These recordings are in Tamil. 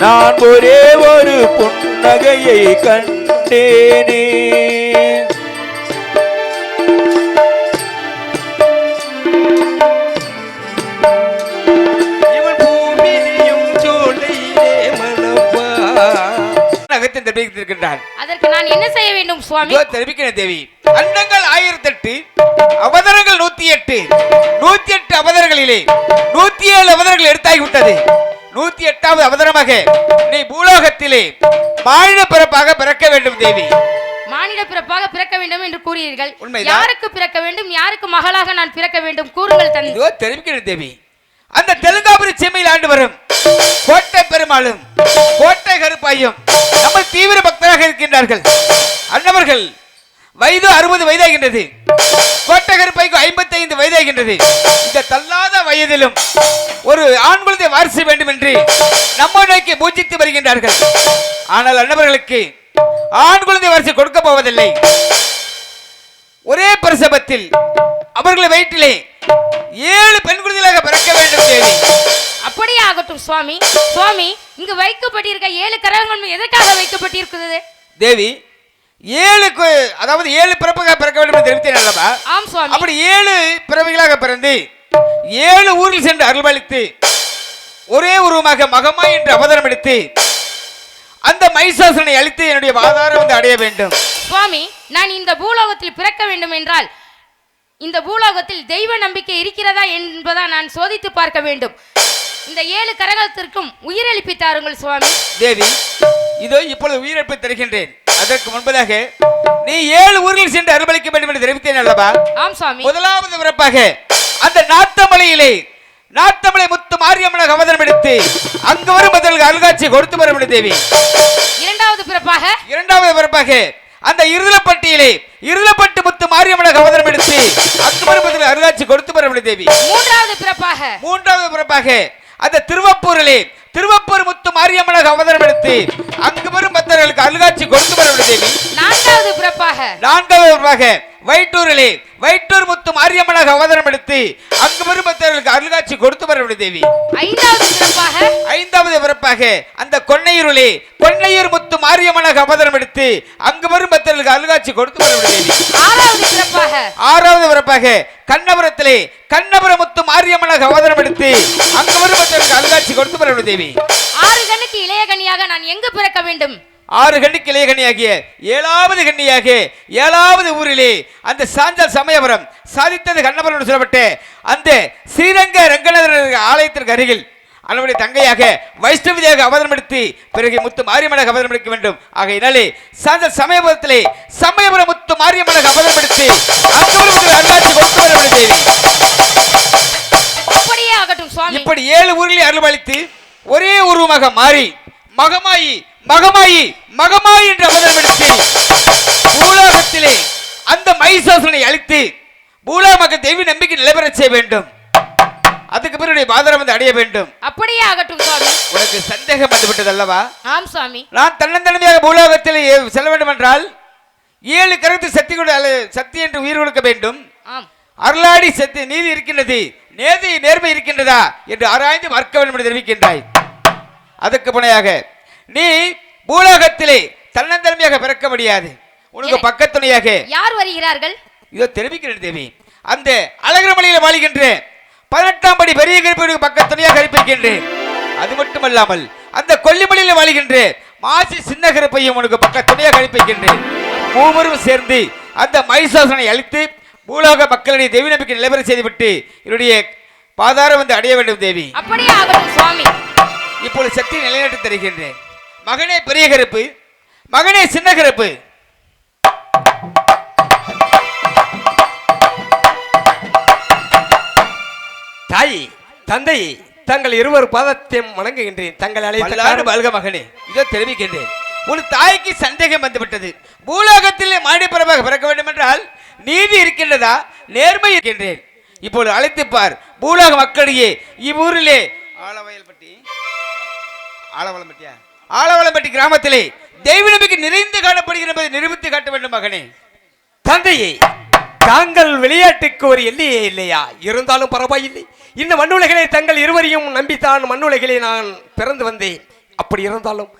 நான் ஒரே ஒரு புன்னகையை கண்டேனே. தெரிவித்திருக்கின்றான் அதற்கு நான் என்ன செய்ய வேண்டும் சுவாமி? தேவி அண்டங்கள் ஆயிரத்தி எட்டு அவதாரங்கள் நூத்தி எட்டு நூத்தி எட்டு அவதாரங்களிலே நூத்தி ஏழு அவதாரங்கள் எடுத்தாகிவிட்டது. நூத்தி எட்டாவது அவதாரமாக நீ பூலோகத்திலே மாநில பிறப்பாக பிறக்க வேண்டும் தேவி. மானிட பிறப்பாக பிறக்க வேண்டும் என்று கூறுகிறீர்கள் உண்மைதான். யாருக்கு பிறக்க வேண்டும்? யாருக்கு மகளாக நான் பிறக்க வேண்டும்? கூறுங்கள் தன் இதோ தெரிவிக்கிறேன் தேவி. அந்த தெலுங்காபுரி செம்மையில் ஆண்டு வரும் கோட்டை பெருமாளும் கோட்டை கருப்பாயும் நம்ம தீவிர பக்தராக இருக்கின்றார்கள். அன்னவர்கள் வயது அறுபது வயதாகின்றது. கோட்டை கருப்பாய்க்கு ஐம்பத்தி ஐந்து வயதாகின்றது. இந்த தள்ளாத வயதிலும் ஒரு ஆண் குழந்தை வாரிசு வேண்டும் என்று நம்ம நோக்கி பூஜித்து வருகின்றார்கள். ஆனால் அன்னவர்களுக்கு ஆண் குழந்தை வாரிசு கொடுக்க போவதில்லை. ஒரே பிரசவத்தில் அவர்கள் வயிற்றிலே ஏழு பெண் குழந்தைகளாக பிறக்க வேண்டும் தேவி. அப்படியே ஆகட்டும் சுவாமி. சுவாமி இங்கு வைக்கப்பட்டிருக்க ஏழு கரங்கள் எதற்காக வைக்கப்பட்டிருக்கிறது? தேவி ஏழு கு- அதாவது ஏழு பிறப்புகளாக பிறக்க வேண்டும் என்று தெரிவித்தேன் அல்லவா ஆம் சுவாமி. அப்படி ஏழு பிறவிகளாக பிறந்து ஏழு ஊரில் சென்று அருள்பாலித்து ஒரே உருவமாக மகமா என்று அவதாரம் எடுத்து அந்த மைசாசனை அழித்து என்னுடைய வாதாரம் வந்து அடைய வேண்டும். சுவாமி நான் இந்த பூலோகத்தில் பிறக்க வேண்டும் என்றால் இந்த பூலோகத்தில் தெய்வ நம்பிக்கை இருக்கிறதா என்பதா நான் சோதித்து பார்க்க வேண்டும். இந்த ஏழு கரகத்திற்கும் உயிரெழுப்பி தாருங்கள் சுவாமி. தேவி இதோ இப்பொழுது உயிரிழப்பை தருகின்றேன். அதற்கு முன்பதாக நீ ஏழு ஊரில் சென்று அருள்பளிக்க வேண்டும் என்று தெரிவித்தேன் அல்லவா? ஆம் சுவாமி முதலாவது பிறப்பாக அந்த நாத்தமலையிலே நாத்தமலை முத்து மாரியம்மனாக அவதாரம் எடுத்து அங்கு வரும் பதிலுக்கு அருள்காட்சி கொடுத்து வர வேண்டும் தேவி. இரண்டாவது பிறப்பாக? இரண்டாவது பிறப்பாக அந்த இருதலப்பட்டியிலே இருதலப்பட்டு முத்து மாரியம்மனாக அவதாரம் எடுத்து அங்கு வரும் பதிலுக்கு அருள்காட்சி கொடுத்து வர வேண்டும் தேவி. மூன்றாவது பிறப்பாக? மூன்றாவது பிறப்பாக அந்த திருவப்பூரிலே திருவப்பூர் முத்து மாரியம்மனாக அவதாரம் எடுத்து அங்கு வரும் பக்தர்களுக்கு அருள்காட்சி கொடுத்து வர தேவி. நான்காவது பிறப்பாக. நான்காவது பிறப்பாக. வைட்டூரிலே வைட்டூர் முத்து மாரியம்மனாக அவதாரம் எடுத்து அங்கு வரும் பக்தர்களுக்கு அருள்காட்சி கொடுத்து வர வேண்டும் தேவி. ஐந்தாவது பிறப்பாக ஐந்தாவது பிறப்பாக அந்த கொன்னையூரிலே கொன்னையூர் முத்து மாரியம்மனாக அவதாரம் எடுத்து அங்கு வரும் பக்தர்களுக்கு அருள்காட்சி கொடுத்து வர வேண்டும் தேவி. ஆறாவது பிறப்பாக ஆறாவது பிறப்பாக கண்ணபுரத்திலே கண்ணபுர முத்து மாரியம்மனாக அவதாரம் எடுத்து அங்கு வரும் பக்தர்களுக்கு அருள்காட்சி கொடுத்து வர வேண்டும் தேவி. ஆறு கண்ணுக்கு இளைய கனியாக நான் எங்கு பிறக்க வேண்டும்? ஆறு கண்ணிக்கு இளைய கண்ணியாகிய ஏழாவது கண்ணியாக ஏழாவது ஊரிலே அந்த சாஞ்சல் சமயபுரம் சாதித்தது கண்ணபுரம் சொல்லப்பட்ட அந்த ஸ்ரீரங்க ரங்கநாதர் ஆலயத்திற்கு அருகில் அவனுடைய தங்கையாக வைஷ்ணவியாக அவதாரம் எடுத்து பிறகு முத்து மாரியம்மனாக அவதாரம் எடுக்க வேண்டும். ஆகையினாலே சாஞ்சல் சமயபுரத்திலே சமயபுரம் முத்து மாரியம்மனாக அவதாரம் எடுத்து அங்கு அருளாட்சி கொடுத்து வர தேவி இப்படி ஏழு ஊர்களை அருள்பாலித்து ஒரே உருவமாக மாறி மகமாயி மகமாயி மகமாயி என்று அவதாரம் எடுத்து பூலோகத்திலே அந்த மைசாசனை அழித்து பூலோக தெய்வ நம்பிக்கை நிலைபெறச் செய்ய வேண்டும். அதுக்கு பிறகு பாதரம் வந்து அடைய வேண்டும். அப்படியே ஆகட்டும் சுவாமி. உனக்கு சந்தேகம் வந்துவிட்டது அல்லவா ஆம் சுவாமி. நான் தன்னந்தனிமையாக பூலோகத்தில் செல்ல வேண்டும் என்றால் ஏழு கருத்து சக்தி சக்தி என்று உயிர் கொடுக்க வேண்டும். ஆம். அருளாடி சத்து நீதி இருக்கின்றது. நேதி நேர்மை இருக்கின்றதா என்று ஆராய்ந்து பார்க்க வேண்டும் என்று தெரிவிக்கின்றாய். அதுக்கு புனையாக நீ பூலோகத்திலே தன்னந்தன்மையாக பிறக்க முடியாது. உனக்கு பக்கத்துணையாக. யார் வருகிறார்கள்? இதோ தெரிவிக்கிறேன் தேவி. அந்த அழகர் மலையில வாழ்கின்ற பதினெட்டாம் படி பெரிய கருப்பனுக்கு பக்கத்துணையாக கருப்பிருக்கின்றேன். அது மட்டுமல்லாமல் அந்த கொல்லிமலையில வாழ்கின்ற மாசி சின்ன கருப்பையும் உனக்கு பக்கத்துணையாக கழிப்பிக்கின்றேன் மூவரும் சேர்ந்து அந்த மைசாசனை அழித்து பூலோக மக்களுடைய தெய்வ நம்பிக்கை நிலைபெற செய்துவிட்டு என்னுடைய பாதாரம் வந்து அடைய வேண்டும் தேவி. அப்படியே ஆகட்டும் சுவாமி. இப்பொழுது சக்தி நிலைநாட்டி தருகின்றேன். மகனே பெரிய கருப்பு மகனே சின்ன கருப்பு தாய் தந்தை தங்கள் இருவர் பாதத்தையும் வணங்குகின்றேன். தங்கள் அழைத்த பல்க மகனே. இதோ தெரிவிக்கின்றேன். உன் தாய்க்கு சந்தேகம் வந்துவிட்டது. பூலோகத்திலே மாடிப்பரமாக பிறக்க வேண்டும் என்றால் நீதி இருக்கின்றதா? நேர்மை இருக்கின்றேன். இப்பொழுது அழைத்து பார். பூலோக மக்களிடையே இவ்வூரிலே ஆலவயல்பட்டி ஆலவளம்பட்டியா ஆலவளம்பட்டி கிராமத்திலே தெய்வ நம்பிக்கை நிறைந்து காணப்படுகிறது என்பதை நிரூபித்து காட்ட வேண்டும் மகனே. தந்தையே தாங்கள் விளையாட்டுக்கு ஒரு எல்லையே இல்லையா? இருந்தாலும் பரவாயில்லை. இந்த மண்ணுலகிலே தங்கள் இருவரையும் நம்பித்தான் மண்ணுலகிலே நான் பிறந்து வந்தேன். அப்படி இருந்தாலும்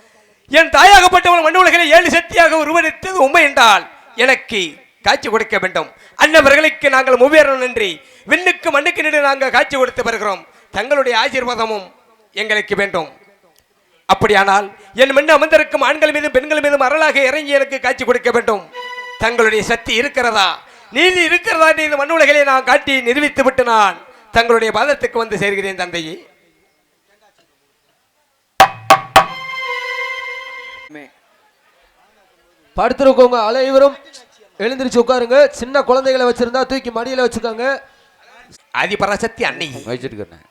என் தாயாகப்பட்டவன் மண்ணு ஏழு சக்தியாக உருவெடுத்தது உண்மை என்றால் எனக்கு காட்சி கொடுக்க வேண்டும். அன்னவர்களுக்கு நாங்கள் முவ்வேறு நன்றி. விண்ணுக்கு மண்ணுக்கு நின்று நாங்கள் காட்சி கொடுத்து வருகிறோம். தங்களுடைய ஆசீர்வாதமும் எங்களுக்கு வேண்டும். அப்படியானால் என் மண்ணு அமர்ந்திருக்கும் ஆண்கள் மீதும் பெண்கள் மீதும் அருளாக இறங்கி எனக்கு காட்சி கொடுக்க வேண்டும். தங்களுடைய சக்தி இருக்கிறதா? நீதி இருக்கிறதா என்று இந்த மண் உலகிலே நான் காட்டி நிரூபித்து விட்டு நான் தங்களுடைய பாதத்துக்கு வந்து சேர்கிறேன் தந்தையே. படுத்திருக்கவங்க அனைவரும். எழுந்திருச்சு உட்காருங்க. சின்ன குழந்தைகளை வச்சிருந்தா தூக்கி மடியில வச்சுக்கோங்க. ஆதிபராசக்தி அன்னை வச்சிருக்கேன்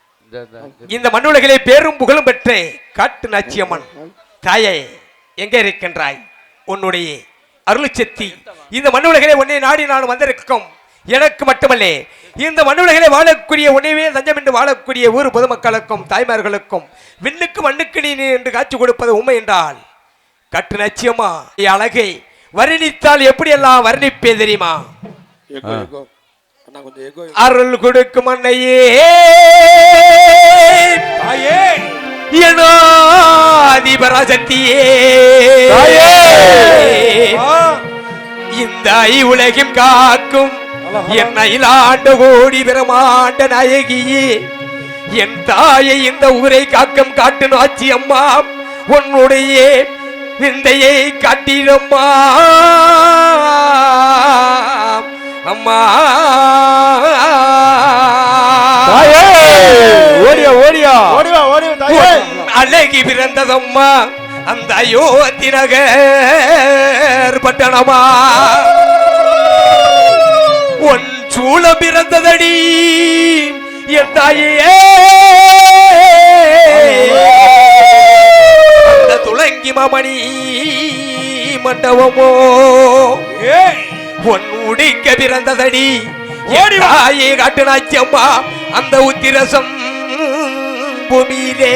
இந்த மண்ணுலகிலே பேரும் புகழும் பெற்ற காட்டு நாச்சியம்மன். தாயே எங்கே இருக்கின்றாய்? உன்னுடைய அருள்சக்தி. இந்த மண்ணுலகிலே உன்னை நாடி நான் வந்திருக்கும். எனக்கு மட்டுமல்ல இந்த மண்ணுலகிலே வாழக்கூடிய உன்னைவே தஞ்சம் என்று வாழக்கூடிய ஊர் பொதுமக்களுக்கும் தாய்மார்களுக்கும் விண்ணுக்கு மண்ணுக்கு நீ என்று காட்சி கொடுப்பது உண்மை என்றால் கட்டு நச்சியம்மா என் அழகை வர்ணித்தால் எப்படியெல்லாம் வர்ணிப்பே தெரியுமா? அருள் கொடுக்கும் அன்னையே. தாயே. அதிபராசக்தியே. தாயே! இந்த ஐ உலகம் காக்கும் என்னை ஆண்டு கோடி பிரமாண்ட நாயகியே. என் தாயை இந்த ஊரை காக்கும் காட்டு நாச்சி அம்மா உன்னுடைய விந்தையை காட்டிடம்மா. அம்மா. ஓடியா ஓடியா. ஓடிவா ஓடிவா தாயே. அழகி பிறந்ததம்மா. அந்த அயோத்தி நகர் பட்டணமா. உன் சூழ பிறந்ததடி என் தாயே. அந்த துளங்கி மாமணி மண்டபமோ. உன் உடிக்க பிறந்ததடி. தாயே காட்டுனாச்சம்மா அந்த உத்திரசம் பூமியிலே.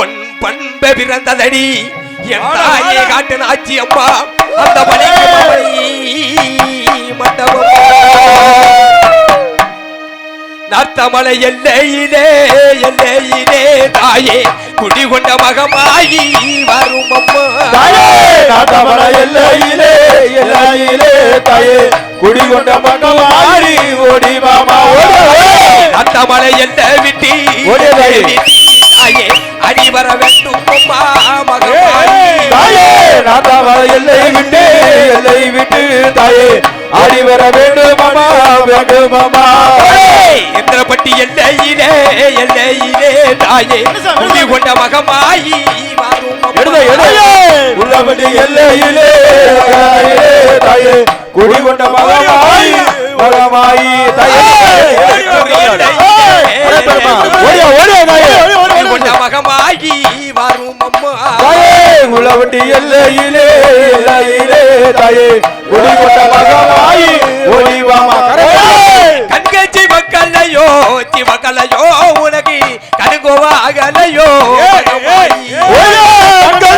உன் பண்ப பிறந்ததடி தாயே காட்டுனாச்சி அம்மா அந்த மணி மண்டபம். நார்த்தமலை எல்லையிலே எல்லையிலே தாயே குடிகொண்ட மகமாயி வரும் எல்லையிலே எல்லையிலே தாயே குடிகொண்ட மகமாரி ஓடி மாமா விட்டி ஓடிய தாயே. விட்டி? தாயே அடி வர வேண்டும் அம்மா நாட்டமர எல்லை விட்டு எல்லை விட்டு தாயே ஆடி வர வேண்டும் மாமா வேண்டும் மாமா எந்திரப்பட்டி எல்லையிலே எல்லையிலே தாயே குடி கொண்ட மகமாயி. எடுத எடுத உள்ளபடி எல்லையிலே எல்லையிலே தாயே குடிகொண்ட மகமாயி மகமாயி தாயே. ஓடியா ஓடியா தாயே குடி கொண்ட மகமாயி வரும் அம்மா தாயே. உள்ளவண்டி எல்லையிலே எல்லையிலே தாயே குடிகொண்ட மகமாயி ஓடிவாமா கண்கட்சி மக்களையோ சிவகலையோ உனக்கு கடுங்கோவாகலையோ.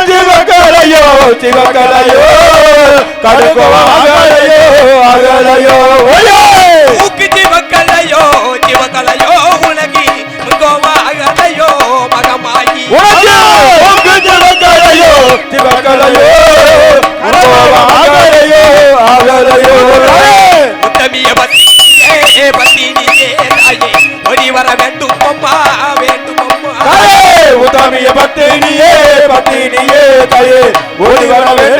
சிவகலையோ சிவகலையோ கடுக்கோவாகலையோ அகலையோ. ஊக்குச்சி சிவகலையோ அகலையோ அகலையோ உத்தமிய பத்தினியே பத்தினியே தாயே. ஒடி வர வேண்டும் அம்மா வேண்டும் தாயே உத்தமிய பத்தினியே பத்தினியே தாயே. ஓடி வர வேண்டுமாமா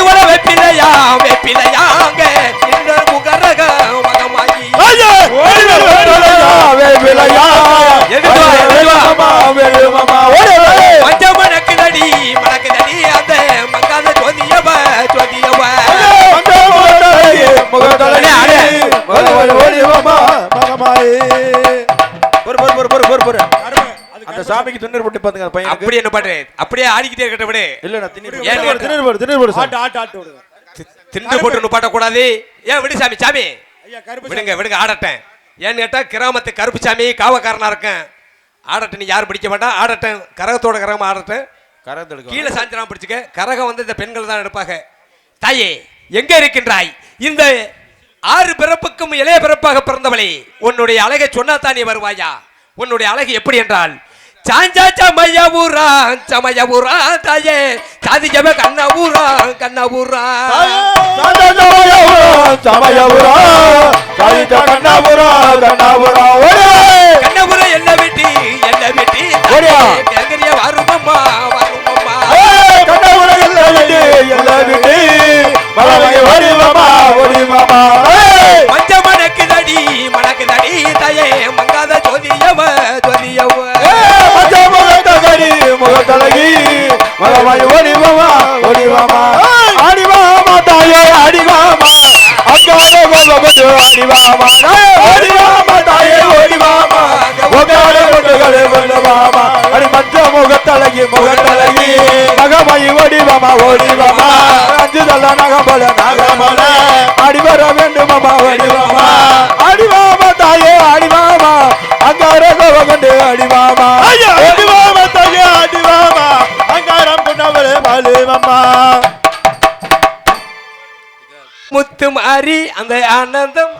வர வெப்பிலையா? வெப்பிலையாங்க இந்த முகரக மகமாயி. ஐயே! ஓடி வரையா வேவிலையா சாமிக்கு துண்ணீர் போட்டு பாத்துங்க அந்த பையனுக்கு. அப்படி என்ன பண்றேன் அப்படியே ஆடிக்கிட்டே இருக்கட்ட விடு இல்ல நான் திண்ணீர் திண்ணீர் போடு திண்ணீர் போடு. ஆட்டு ஆட்டு ஆட்டு திண்டு போட்டு நிப்பாட்ட கூடாது ஏன் விடு சாமி சாமி. ஐயா கருப்பு விடுங்க விடுங்க ஆடட்டேன். ஏன்னு கேட்டா கிராமத்து கருப்பு சாமி காவக்காரனா இருக்கேன். ஆடட்டும் நீ யாரும் பிடிக்க வேண்டாம் ஆடட்டும் கரகத்தோட கரகம் ஆடட்டும் கரகத்தை எடுக்க கீழே சாஞ்சிராம பிடிச்சுக்க. கரகம் வந்து இந்த பெண்கள் தான் எடுப்பாங்க. தாயே எங்க இருக்கின்றாய்? இந்த ஆறு பிறப்புக்கும் இளைய பிறப்பாக பிறந்தவளே உன்னுடைய அழகை சொன்னாதான் நீ வருவாயா? உன்னுடைய அழகு எப்படி என்றால் சாஞ்சா சமய ஊரா சமய ஊரா தாயே சாதி ஜப கண்ணா ஊரா கண்ணா ஊரா சமயபுரா சாதித்த கண்ணாபுரா கண்ணாபுரா ஓடு! கண்ணபுர எல்ல வெட்டி எல்ல வெட்டி ஓடியா. கேங்கரிய வருமம்மா மலவை ஓடி மாமா ஓடி மாமா ஆடி மாமா தாயே ஆடி மாமா அக்காலே கோபப்பட்டு ஆடி மாமா நாயே ஓடி மாமா தாயே ஓடி மாமா உக்காலே கொண்டுகளே கொண்டு மாமா அடி மஞ்ச முகத்தழகி முகத்தழகி. மகமாயி ஓடி மாமா ஓடி மாமா அஞ்சு தள்ள நகம்பல நகம்பல. ஆடி வர வேண்டும் மாமா ஓடி மாமா ஆடி மாமா தாயே ஆடி மாமா அங்கார கோபகண்டு ஆடி மாமா முத்து மாறி அந்த ஆனந்தம்.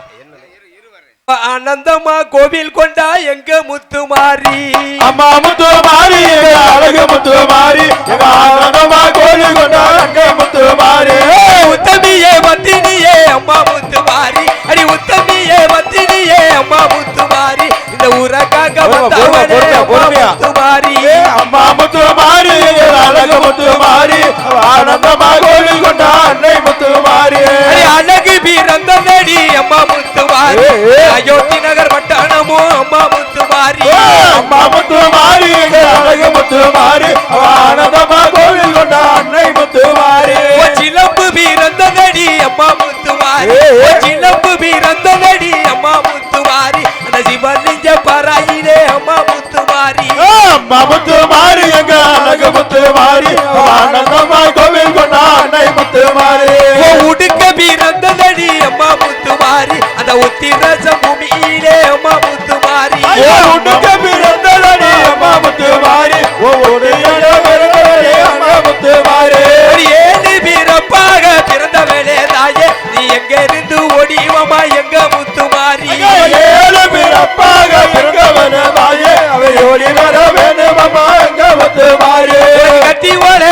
ஆனந்தமா கோவில் கொண்டா எங்க முத்து மாறி அம்மா முத்து மாறி எங்க அழகு முத்து மாறி எங்க ஆனந்தமா கோழி கொண்டா அங்க முத்து மாறி உத்தமியே வத்தினியே அம்மா முத்து மாறி அடி உத்தமியே வத்தினியே அம்மா முத்து மாறி இந்த ஊரக்காக பொறுமை, அம்மா. முத்து மாறி எங்க அழகு முத்து மாறி ஆனந்தமா கோழி கொண்டா அன்னை முத்து மாறி அடி அழகு பிறந்த நடி அம்மா முத்து மாறி ஏ, ஏ. அயோத்தி நகர் வட்டானமோ அம்மா முத்து மாறி ஏ, அம்மா முத்து மாறி எங்க அழகு முத்து மாறி ஆனந்தமா கோவில் கொண்டா அன்னை முத்து மாறி ஓ சிலம்பு பிறந்த நடி அம்மா முத்து மாறி ஏ, ஏ. ஓ சிலம்பு பிறந்த நடி அம்மா முத்து மாறி அந்த சிவலிங்க பராயிலே அம்மா முத்து மாறி அம்மா முத்து மாறி எங்க அழகு முத்து மாறி ஆனந்தமா உடுக்க பிறந்த நடி அம்மா முத்து மாறி அந்த உத்திரச பூமியிலே அம்மா முத்து மாறி ஏ, உனக்கு பிறந்ததடி அம்மா முத்து மாறி ஒவ்வொரு இடம் பிறந்ததடி அம்மா முத்து மாறி ஒரு ஏழு பிறப்பாக பிறந்தவளே தாயே நீ எங்க இருந்து ஓடிவமா எங்க முத்து மாறி ஏழு பிறப்பாக பிறந்தவன மாயே அவை ஓடி வர வேண்டும் அம்மா எங்க முத்து மாறி கட்டி ஓட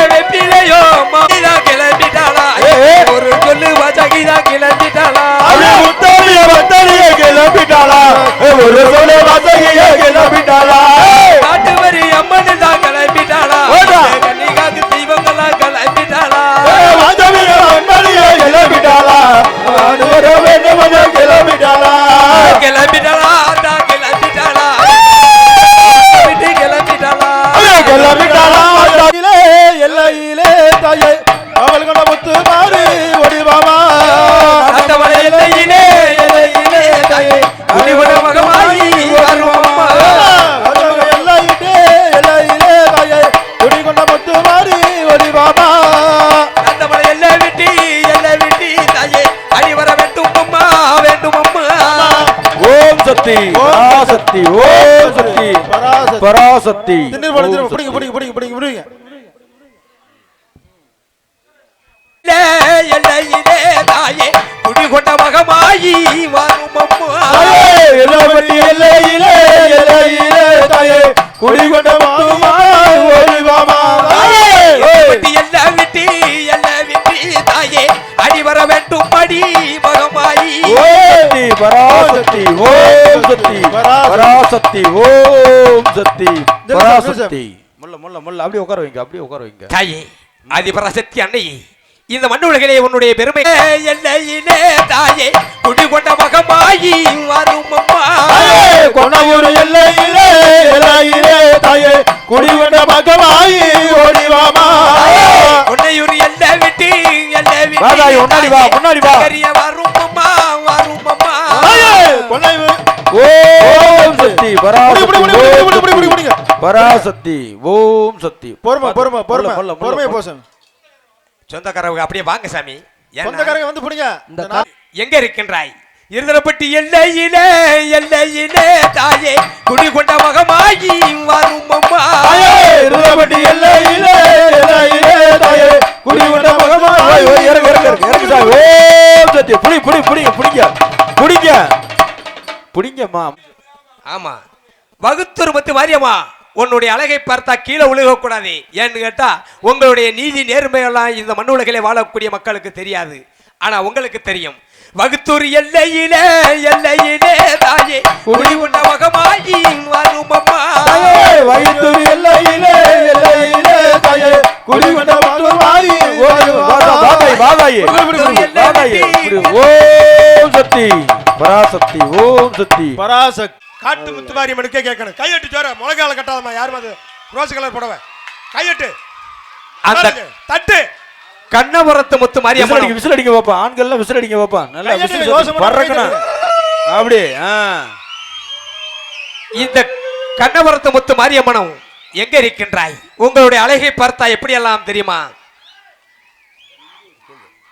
பராசக்தி. பிடிங்க பிடிங்க பிடிங்க பிடிங்க பிடிங்க. குடிகொண்ட மகமாயி வரும் குடிகொண்ட. தாயே, விட்டு எல்லாம் விட்டு தாயே அடி வர வேண்டும் அடி மகமாயி பராசக்தி ஓம் சக்தி. பராசக்தி ஓம் சக்தி பராசக்தி. முல்ல முல்ல முல்ல. அப்படியே உட்கார வைங்க அப்படியே உட்கார வைங்க. தாயே ஆதிபராசக்தி அன்னை இந்த மண்ணு உலகிலே உன்னுடைய பெருமை. எல்லையிலே தாயே குடிகொண்ட மகமாயி வரும் கொன்னவூர் எல்லையிலே எல்லையிலே தாயே குடிகொண்ட மகமாயி ஓடிவாமா உன்னையூர் எல்லை விட்டு எல்லை முன்னாடி வா, முன்னாடி வா. பராசக்தி புடி, புடி, புடி, புடி, புடி, புடி, ஓம் புடிங்க. சக்தி. பராசக்தி ஓம் சக்தி. பொறுமை பொறுமை பொறுமை முல்ல. போசன் சொந்தக்காரவங்க அப்படியே வாங்க சாமி. சொந்தக்காரங்க வந்து பிடிங்க. இந்த எங்க இருக்கின்றாய்? இருதரப்பட்டி எல்லையிலே எல்லையிலே தாயே குடிகொண்ட மகமாகி வரும் அம்மா. எல்லையிலே எல்லையிலே தாயே குடிகொண்ட மகமாய் ஓ, இறங்கு இறங்கு இறங்கு இறங்கு சாமி. ஓம் சக்தி. புடி புடி புடிங்க புடிங்க. புடிங்க. புடிங்கம்மா. ஆமா. வகுத்தூர் மத்து மாரியம்மா உன்னுடைய அழகை பார்த்தா கீழே உழுக கூடாது ஏன்னு கேட்டா உங்களுடைய நீதி நேர்மையெல்லாம் இந்த மண்ணு உலகிலே வாழக்கூடிய மக்களுக்கு தெரியாது. ஆனா உங்களுக்கு தெரியும். வகுத்தூர் எல்லையிலே எல்லையிலே தாயே குடி உண்ட மகமாயி வரும் அம்மா. தாயே வயிற்று எல்லையிலே எல்லையிலே தாயே குடிகொண்ட மகமாய் ஓடி வாதா வாதாய் வாதாயே வாதாயே ஓம் சக்தி. பராசக்தி ஓம் சக்தி. பராசக் காட்டு முத்து மாரியம்மனுக்கே கேட்கணும். கையெட்டு ஜோர முழங்கால கட்டாதம்மா யாரும் அது ரோஸ் கலர் புடவை. கையெட்டு. அந்த தட்டு. கண்ணபுரத்து முத்து விசில் மாரியம்மா அடிங்க விசில் அடிங்க பாப்பா. ஆண்கள்லாம் விசில் அடிங்க பாப்பா. நல்லா விசில் பறக்கணும். அப்படி இந்த கண்ணபுரத்து முத்து மாரியம்மனும் எங்க இருக்கின்றாய்? உங்களுடைய அழகை பார்த்தா எப்படியெல்லாம் தெரியுமா?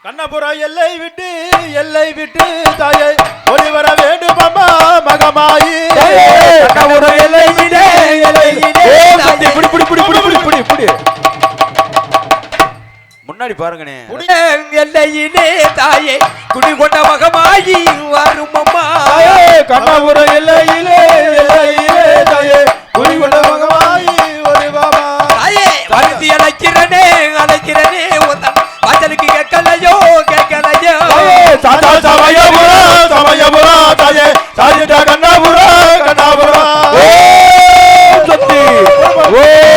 கண்ணபுரம் எல்லை விட்டு எல்லை விட்டு தாயை ஒளி வர வேண்டும் அம்மா மகமாயி கண்ணபுரம் எல்லையிலே, எல்லையிலே, ஓம் சக்தி. புடி, புடி, புடி, புடி, புடி, புடி, புடி. முன்னாடி பாருங்கண்ணே எல்லையிலே தாயே குடிகொண்ட மகமாயி வரும் அம்மா தாயே, கண்ணபுரம் எல்லையிலே எல்லையிலே தாயே கண்ணபுரா கண்ணபுரா